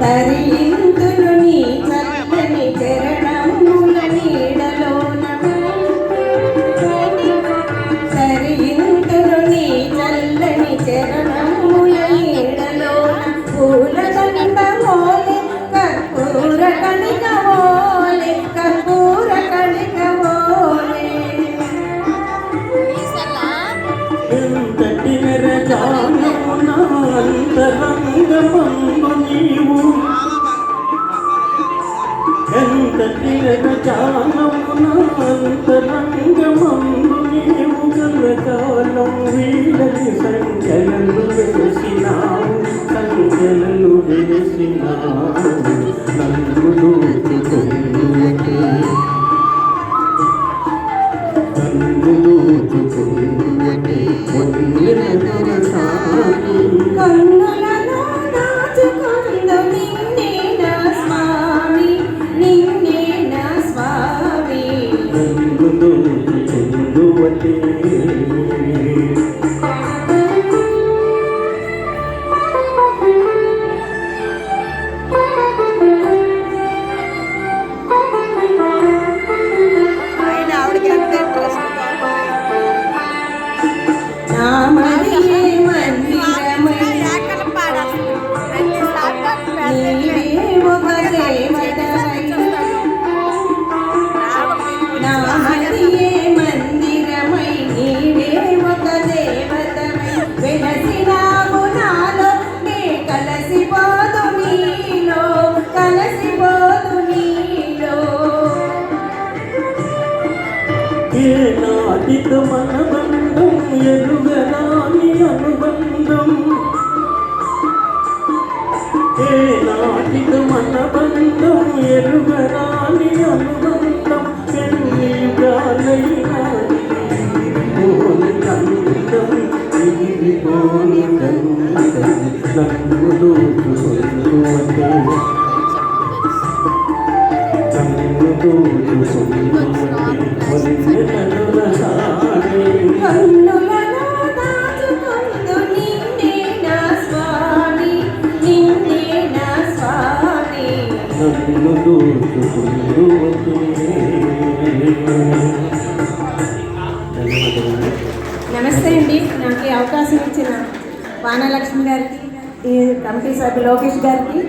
తరింతులు నీ చల్లని చరణముల నీడలోన తరింతులు నీ చల్లని చరణముల నీడలోన పూల దండమోలే కర్పూర కణికమోలే కర్పూర కణికమోలే. ఇంతటి మెరగాను నా అంతరంగమందు నీ ఏ నాటిక మన బంధం ఎరుగరాని అనుబంధం. ఏ నాటిక మన బంధం ఎరుగరాని అనుబంధం. ఎన్ని యుగాలైనా పోని కందం ఇది పోని కందం నన్ను దోచుకుందువటే నమస్తే అండి. నాకు ఈ అవకాశం ఇచ్చిన వానలక్ష్మి గారికి ఈ కమిటీ సభ్యు లోకేష్ గారికి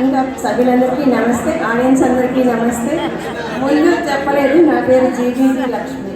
ఇంకా సభ్యులందరికీ నమస్తే ఆడియన్స్ అందరికీ నమస్తే. ముందు చెప్పలేదు నా పేరు జీవి లక్ష్మి.